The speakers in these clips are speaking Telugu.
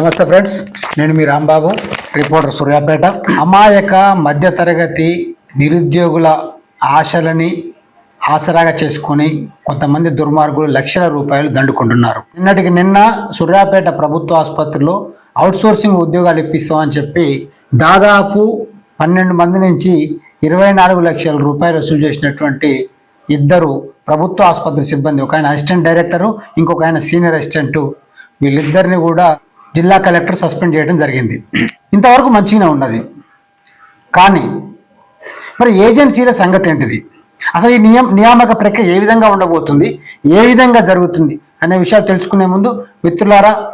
నమస్తే ఫ్రెండ్స్ నేను మీ రాంబాబు రిపోర్టర్ సూర్యాపేట. అమాయక మధ్యతరగతి నిరుద్యోగుల ఆశలని ఆసరాగా చేసుకొని కొంతమంది దుర్మార్గులు లక్షల రూపాయలు దండుకుంటున్నారు. నిన్నటికి నిన్న సూర్యాపేట ప్రభుత్వ ఆసుపత్రిలో అవుట్సోర్సింగ్ ఉద్యోగాలు ఇప్పిస్తామని చెప్పి దాదాపు పన్నెండు మంది నుంచి ఇరవై నాలుగు లక్షల రూపాయలు వసూలు చేసినటువంటి ఇద్దరు ప్రభుత్వ ఆసుపత్రి సిబ్బంది ఒక ఆయన అసిస్టెంట్ డైరెక్టరు ఇంకొక ఆయన సీనియర్ అసిస్టెంటు. వీళ్ళిద్దరిని కూడా జిల్లా కలెక్టర్ సస్పెండ్ చేయడం జరిగింది. ఇంతవరకు మంచిగానే ఉన్నది. కానీ మరి ఏజెన్సీల సంగతి ఏంటిది? అసలు ఈ నియమ నియామక ప్రక్రియ ఏ విధంగా ఉండబోతుంది? ఏ విధంగా జరుగుతుంది? అనే విషయాలు తెలుసుకునే ముందు మిత్రులారా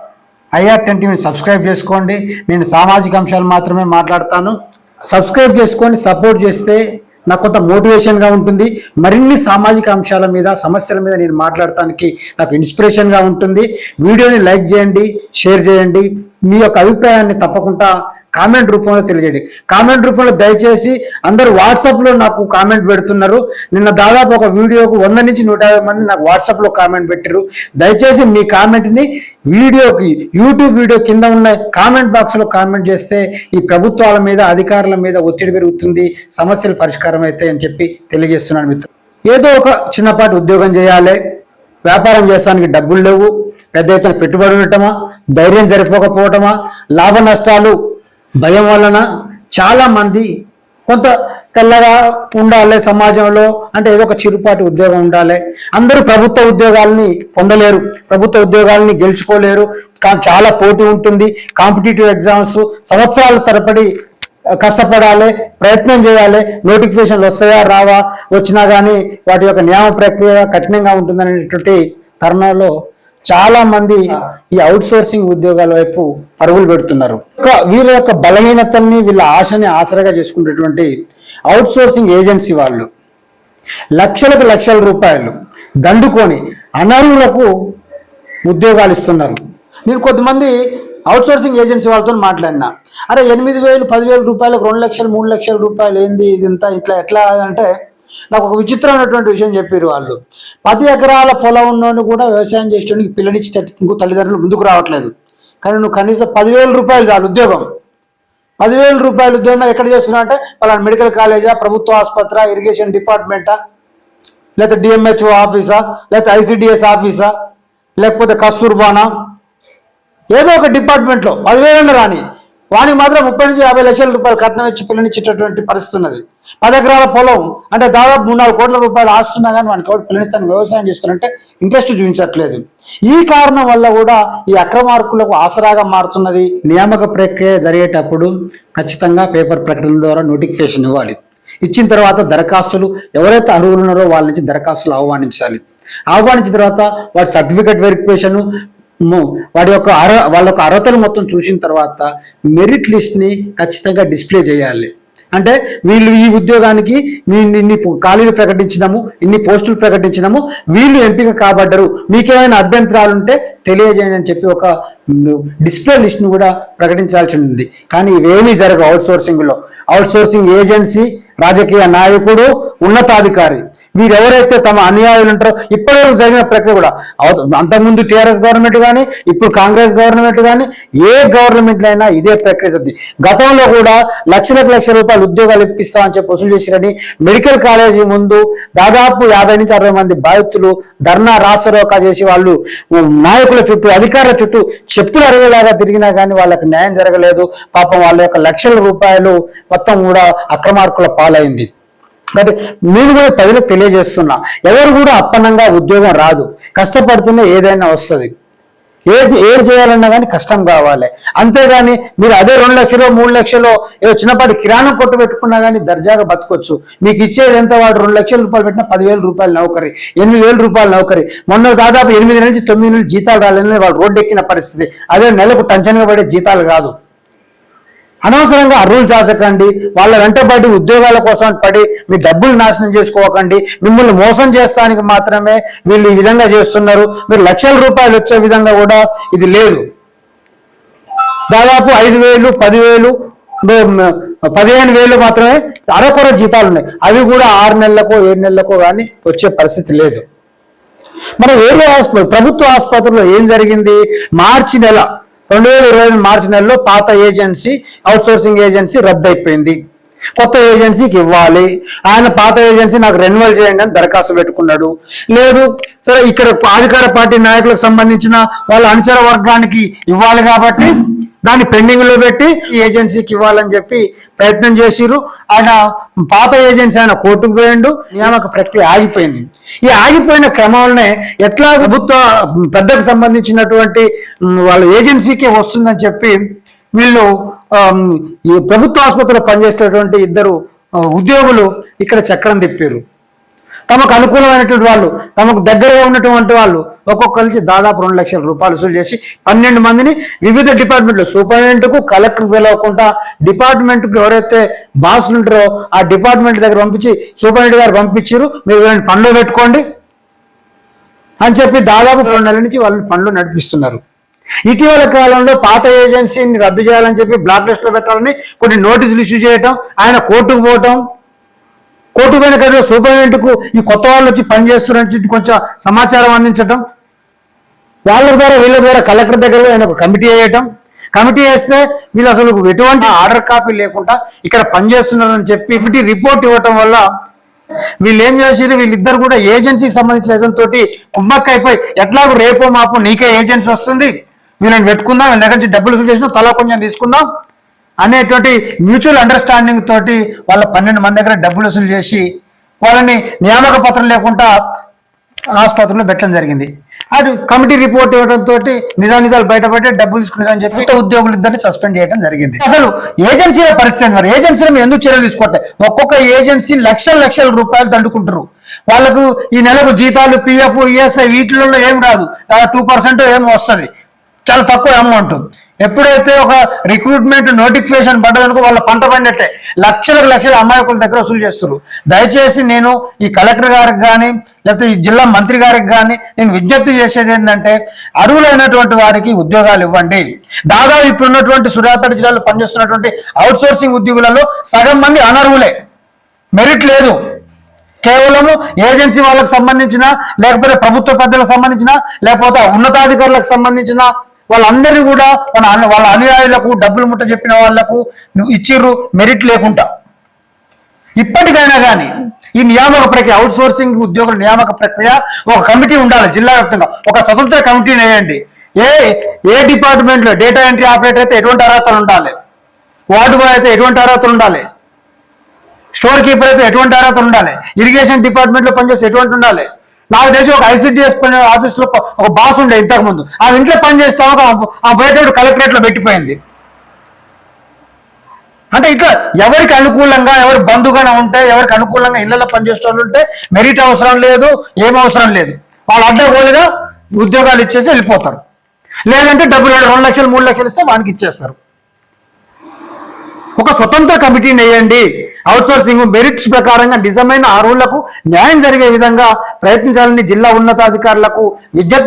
ఐఆర్ టెన్ సబ్స్క్రైబ్ చేసుకోండి. నేను సామాజిక అంశాలు మాత్రమే మాట్లాడతాను. సబ్స్క్రైబ్ చేసుకొని సపోర్ట్ చేస్తే నాకు కొంత మోటివేషన్గా ఉంటుంది. మరిన్ని సామాజిక అంశాల మీద సమస్యల మీద నేను మాట్లాడటానికి నాకు ఇన్స్పిరేషన్గా ఉంటుంది. వీడియోని లైక్ చేయండి షేర్ చేయండి. మీ యొక్క అభిప్రాయాన్ని తప్పకుండా కామెంట్ రూపంలో తెలియజేయండి. కామెంట్ రూపంలో దయచేసి అందరూ వాట్సాప్లో నాకు కామెంట్ పెడుతున్నారు. నిన్న దాదాపు ఒక వీడియోకు వంద నుంచి నూట యాభై మంది నాకు వాట్సాప్లో కామెంట్ పెట్టారు దయచేసి మీ కామెంట్ని వీడియోకి యూట్యూబ్ వీడియో కింద ఉన్న కామెంట్ బాక్స్లో కామెంట్ చేస్తే ఈ ప్రభుత్వాల మీద అధికారుల మీద ఒత్తిడి పెరుగుతుంది సమస్యలు పరిష్కారం అవుతాయి అని చెప్పి తెలియజేస్తున్నాను మిత్రులు. ఏదో ఒక చిన్నపాటి ఉద్యోగం చేయాలి. వ్యాపారం చేస్తానికి డబ్బులు లేవు. పెద్ద ఎత్తున పెట్టుబడి ఉండటమా? ధైర్యం సరిపోకపోవటమా లాభ నష్టాలు భయం వలన చాలా మంది కొంత తెల్లగా ఉండాలి సమాజంలో అంటే ఏదో ఒక చిరుపాటి ఉద్యోగం ఉండాలి. అందరూ ప్రభుత్వ ఉద్యోగాల్ని పొందలేరు. ప్రభుత్వ ఉద్యోగాల్ని గెలుచుకోలేరు. చాలా పోటీ ఉంటుంది. కాంపిటేటివ్ ఎగ్జామ్స్ సంవత్సరాల తరబడి కష్టపడాలి ప్రయత్నం చేయాలి. నోటిఫికేషన్లు వస్తాయా రావా వచ్చినా కానీ వాటి యొక్క నియామ ప్రక్రియ కఠినంగా ఉంటుందనేటువంటి తరుణంలో చాలా మంది ఈ అవుట్ సోర్సింగ్ ఉద్యోగాల వైపు పరుగులు పెడుతున్నారు. ఒక వీళ్ళ యొక్క బలహీనతల్ని వీళ్ళ ఆశని ఆసరగా చేసుకునేటువంటి అవుట్ సోర్సింగ్ ఏజెన్సీ వాళ్ళు లక్షలకు లక్షల రూపాయలు దండుకొని అనర్హులకు ఉద్యోగాలు ఇస్తున్నారు. నేను కొంతమంది అవుట్ సోర్సింగ్ ఏజెన్సీ వాళ్ళతో మాట్లాడినా. అరే ఎనిమిది వేలు పదివేల రూపాయలకు రెండు లక్షలు మూడు లక్షల రూపాయలు ఏంది ఇది ఇంత ఇట్లా ఎట్లా అంటే నాకు ఒక విచిత్రమైనటువంటి విషయం చెప్పారు వాళ్ళు. పది ఎకరాల పొలం ఉన్నోడు కూడా వ్యవసాయం చేసేటానికి పిల్లనిచ్చేటట్టు తల్లిదండ్రులు ముందుకు రావట్లేదు. కానీ నువ్వు కనీసం పదివేల రూపాయలు చాలు ఉద్యోగం. పదివేల రూపాయలు ఉద్యోగం ఎక్కడ చేస్తున్నా అంటే వాళ్ళ మెడికల్ కాలేజా ప్రభుత్వ ఆసుపత్రి ఇరిగేషన్ డిపార్ట్మెంటా? లేకపోతే డిఎంహెచ్ఓ ఆఫీసా? లేకపోతే ఐసిడిఎస్ ఆఫీసా? లేకపోతే కస్తూర్బానా? ఏదో ఒక డిపార్ట్మెంట్లో. పదివేలన్న రాని. వానికి మాత్రం ముప్పై నుంచి యాభై లక్షల రూపాయలు కట్నం ఇచ్చి పిల్లనిచ్చేటటువంటి పరిస్థితి ఉన్నది. పది ఎకరాల పొలం అంటే దాదాపు మూడు నాలుగు కోట్ల రూపాయలు ఆస్తున్నా కానీ వానికి ఎవరు పిల్లనిస్తాను వ్యవసాయం చేస్తారంటే ఇంట్రెస్ట్ చూపించట్లేదు. ఈ కారణం వల్ల కూడా ఈ అక్రమార్కులకు ఆసరాగా మారుతున్నది. నియామక ప్రక్రియ జరిగేటప్పుడు ఖచ్చితంగా పేపర్ ప్రకటన ద్వారా నోటిఫికేషన్ ఇవ్వాలి. ఇచ్చిన తర్వాత దరఖాస్తులు ఎవరైతే అర్హులు ఉన్నారో వాళ్ళ నుంచి దరఖాస్తులు ఆహ్వానించాలి. ఆహ్వానించిన తర్వాత వాటి సర్టిఫికేట్ వెరిఫికేషన్ వాడి యొక్క అర్హ వాళ్ళ యొక్క అర్హతలు మొత్తం చూసిన తర్వాత మెరిట్ లిస్ట్ని ఖచ్చితంగా డిస్ప్లే చేయాలి. అంటే వీళ్ళు ఈ ఉద్యోగానికి ఇన్ని ఖాళీలు ప్రకటించినాము ఇన్ని పోస్టులు ప్రకటించినాము వీళ్ళు ఎంపిక కాబడ్డరు. మీకేమైనా అభ్యంతరాలు ఉంటే తెలియజేయండి అని చెప్పి ఒక డిస్ప్లే లిస్ట్ను కూడా ప్రకటించాల్సి ఉంది కానీ ఇవేమీ జరగవు. అవుట్ సోర్సింగ్లో అవుట్ సోర్సింగ్ ఏజెన్సీ రాజకీయ నాయకుడు ఉన్నతాధికారి. వీరెవరైతే తమ అనుయాయులు ఉంటారో ఇప్పటివరకు జరిగిన ప్రక్రియ కూడా అంతకుముందు టీఆర్ఎస్ గవర్నమెంట్ కానీ ఇప్పుడు కాంగ్రెస్ గవర్నమెంట్ కానీ ఏ గవర్నమెంట్ అయినా ఇదే ప్రక్రియ జరుగుతుంది గతంలో కూడా లక్షలకు లక్ష రూపాయలు ఉద్యోగాలు ఇప్పిస్తామని చెప్పి వసూలు చేసిరని మెడికల్ కాలేజీ ముందు దాదాపు యాభై నుంచి అరవై మంది బాధితులు ధర్నా రాసరోకా చేసి వాళ్ళు నాయకుల చుట్టూ అధికారుల చుట్టూ చెప్పులు అరవేలాగా తిరిగినా కానీ వాళ్ళకి న్యాయం జరగలేదు. పాపం వాళ్ళ యొక్క లక్షల రూపాయలు మొత్తం కూడా అక్రమార్కుల పాలైంది. కాబట్టి నేను కూడా ప్రజలకు తెలియజేస్తున్నా ఎవరు కూడా అప్పన్నంగా ఉద్యోగం రాదు. కష్టపడుతూనే ఏదైనా వస్తుంది. ఏది ఏది చేయాలన్నా కానీ కష్టం కావాలి. అంతేగాని మీరు అదే రెండు లక్షలు మూడు లక్షలు ఏదో చిన్నపాటి కిరాణం కొట్టు పెట్టుకున్నా కానీ దర్జాగా బతకొచ్చు. మీకు ఇచ్చేది ఎంత? వాడు రెండు లక్షల రూపాయలు పెట్టినా పదివేల రూపాయలు నౌకరి ఎనిమిది వేల రూపాయలు నౌకరి. మొన్న దాదాపు ఎనిమిది నుంచి తొమ్మిది నుంచి జీతాలు రాలని వాళ్ళు రోడ్డు ఎక్కిన పరిస్థితి. అదే నెలకు టెన్షన్గా పడే జీతాలు కాదు. అనవసరంగా అర్రులు చాచకండి. వాళ్ళ వెంటబడి ఉద్యోగాల కోసం పడి మీ డబ్బులు నాశనం చేసుకోకండి. మిమ్మల్ని మోసం చేస్తానికి మాత్రమే వీళ్ళు ఈ విధంగా చేస్తున్నారు. మీరు లక్షల రూపాయలు వచ్చే విధంగా కూడా ఇది లేదు. దాదాపు ఐదు వేలు పదివేలు పదిహేను వేలు మాత్రమే అరకొర జీతాలు ఉన్నాయి. అవి కూడా ఆరు నెలలకో ఏడు నెలలకో కానీ వచ్చే పరిస్థితి లేదు. మన వేరే హాస్పిటల్ ప్రభుత్వ ఆసుపత్రిలో ఏం జరిగింది? మార్చి నెల రెండు వేల ఇరవై మార్చి నెలలో పాత ఏజెన్సీ అవుట్సోర్సింగ్ ఏజెన్సీ రద్దు అయిపోయింది కొత్త ఏజెన్సీకి ఇవ్వాలి. ఆయన పాత ఏజెన్సీ నాకు రెన్యువల్ చేయండి అని దరఖాస్తు పెట్టుకున్నాడు. లేదు సరే ఇక్కడ అధికార పార్టీ నాయకులకు సంబంధించిన వాళ్ళ అనుచర వర్గానికి ఇవ్వాలి కాబట్టి దాన్ని పెండింగ్లో పెట్టి ఈ ఏజెన్సీకి ఇవ్వాలని చెప్పి ప్రయత్నం చేసిరు ఆయన పాత ఏజెన్సీ ఆయన కోర్టుకు పోయిండు. నియామక ప్రక్రియ ఆగిపోయింది. ఈ ఆగిపోయిన క్రమంలోనే ఎట్లా ప్రభుత్వ పెద్దకు సంబంధించినటువంటి వాళ్ళ ఏజెన్సీకి వస్తుందని చెప్పి వీళ్ళు ఈ ప్రభుత్వ ఆసుపత్రిలో పనిచేసేటటువంటి ఇద్దరు ఉద్యోగులు ఇక్కడ చక్రం తిప్పారు. తమకు అనుకూలమైనటువంటి వాళ్ళు తమకు దగ్గరగా ఉన్నటువంటి వాళ్ళు ఒక్కొక్కరికి దాదాపు రెండు లక్షల రూపాయలు వసూలు చేసి పన్నెండు మందిని వివిధ డిపార్ట్మెంట్లు సూపరింటెండెంట్కు కలెక్టర్ వెళ్ళకుండా డిపార్ట్మెంట్కి ఎవరైతే బాసులు ఉంటారో ఆ డిపార్ట్మెంట్ దగ్గర పంపించి సూపరింటెండెంట్ గారు పంపించారు మీరు పనులు పనిలో పెట్టుకోండి అని చెప్పి దాదాపు రెండు నెలల నుంచి వాళ్ళు పనులు నడిపిస్తున్నారు. ఇటీవల కాలంలో పాత ఏజెన్సీని రద్దు చేయాలని చెప్పి బ్లాక్ లిస్ట్లో పెట్టాలని కొన్ని నోటీసులు ఇష్యూ చేయటం ఆయన కోర్టుకు పోవటం కోర్టు పోయిన కదా సూపరింటెండెంట్కు ఈ కొత్త వాళ్ళు వచ్చి పనిచేస్తున్నట్టు కొంచెం సమాచారం అందించటం వాళ్ళ ద్వారా వీళ్ళ ద్వారా కలెక్టర్ దగ్గర ఆయన ఒక కమిటీ వేయటం. కమిటీ వేస్తే వీళ్ళు అసలు ఎటువంటి ఆర్డర్ కాపీ లేకుండా ఇక్కడ పనిచేస్తున్నారని చెప్పి ఇప్పటి రిపోర్ట్ ఇవ్వటం వల్ల వీళ్ళు ఏం చేసారు వీళ్ళిద్దరు కూడా ఏజెన్సీకి సంబంధించిన తోటి కుమ్మక్క అయిపోయి ఎట్లాగో రేపో మాపో నీకే ఏజెన్సీ వస్తుంది? వీళ్ళని పెట్టుకుందాం వీళ్ళ దగ్గర నుంచి డబ్బులు వసూలు చేసినా తలా కొంచెం తీసుకుందాం అనేటువంటి మ్యూచువల్ అండర్స్టాండింగ్ తోటి వాళ్ళ పన్నెండు మంది దగ్గర డబ్బులు వసూలు చేసి వాళ్ళని నియామక పత్రం లేకుండా ఆసుపత్రిలో పెట్టడం జరిగింది. అటు కమిటీ రిపోర్ట్ ఇవ్వడంతో నిజా నిజాలు బయటపడి డబ్బులు తీసుకునేదని చెప్పి ఉద్యోగులు ఇద్దరిని సస్పెండ్ చేయడం జరిగింది. అసలు ఏజెన్సీల పరిస్థితి మరి? ఏజెన్సీల మీద ఎందుకు చర్యలు తీసుకోవట్లే? ఒక్కొక్క ఏజెన్సీ లక్షల లక్షల రూపాయలు దండుకుంటారు వాళ్ళకు ఈ నెలకు జీతాలు పిఎఫ్ ఈఎస్ఐ వీటిలలో ఏం రాదు. టూ పర్సెంట్ ఏమో వస్తుంది. చాలా తక్కువ అమౌంట్ ఎప్పుడైతే ఒక రిక్రూట్మెంట్ నోటిఫికేషన్ పడ్డదనుకో వాళ్ళ పంట పండినట్టే లక్షలకు లక్షల అమాయకుల దగ్గర వసూలు చేస్తారు దయచేసి నేను ఈ కలెక్టర్ గారికి కానీ లేకపోతే ఈ జిల్లా మంత్రి గారికి కానీ నేను విజ్ఞప్తి చేసేది ఏంటంటే అర్హులైనటువంటి వారికి ఉద్యోగాలు ఇవ్వండి. దాదాపు ఇప్పుడు ఉన్నటువంటి సూర్యాపేట జిల్లాలో పనిచేస్తున్నటువంటి అవుట్ సోర్సింగ్ ఉద్యోగులలో సగం మంది అనర్హులే. మెరిట్ లేదు. కేవలము ఏజెన్సీ వాళ్ళకి సంబంధించిన లేకపోతే ప్రభుత్వ పెద్దలకు సంబంధించిన లేకపోతే ఉన్నతాధికారులకు సంబంధించిన వాళ్ళందరినీ కూడా మన వాళ్ళ అనుయాయులకు డబ్బులు ముట్ట చెప్పిన వాళ్ళకు ఇచ్చిర్రు మెరిట్ లేకుండా. ఇప్పటికైనా కానీ ఈ నియామక ప్రక్రియ అవుట్ సోర్సింగ్ ఉద్యోగుల నియామక ప్రక్రియ ఒక కమిటీ ఉండాలి జిల్లా వ్యాప్తంగా. ఒక స్వతంత్ర కమిటీని వేయండి ఏ ఏ డిపార్ట్మెంట్లో డేటా ఎంట్రీ ఆపరేటర్ అయితే ఎటువంటి అర్హతలు ఉండాలి? వార్డు బాయ్ అయితే ఎటువంటి అర్హతలు ఉండాలి? స్టోర్ కీపర్ అయితే ఎటువంటి అర్హతలు ఉండాలి? ఇరిగేషన్ డిపార్ట్మెంట్లో పనిచేస్తే ఎటువంటి ఉండాలి? నాకు తెలిసి ఒక ఐసిడిఎస్ పని ఆఫీస్లో ఒక బాస్ ఉండే ఇంతకు ముందు ఆ ఇంట్లో పని చేస్తాం ఆ బయట కలెక్టరేట్లో పెట్టిపోయింది. అంటే ఇట్లా ఎవరికి అనుకూలంగా ఎవరి బంధుగానే ఉంటే ఎవరికి అనుకూలంగా ఇళ్ళలో పనిచేసే వాళ్ళు ఉంటే మెరిట్ అవసరం లేదు ఏం అవసరం లేదు. వాళ్ళు అడ్డగోలుగా ఉద్యోగాలు ఇచ్చేసి వెళ్ళిపోతారు. లేదంటే డబ్బులు రెండు లక్షలు మూడు లక్షలు ఇస్తే వానికి ఇచ్చేస్తారు. ఒక స్వతంత్ర కమిటీని వేయండి. అవుట్సోర్సింగ్ మెరిట్స్ ప్రకారంగా నిజమైన అర్హులకు న్యాయం జరిగే విధంగా ప్రయత్నించాలని జిల్లా ఉన్నతాధికారులకు విజ్ఞప్తి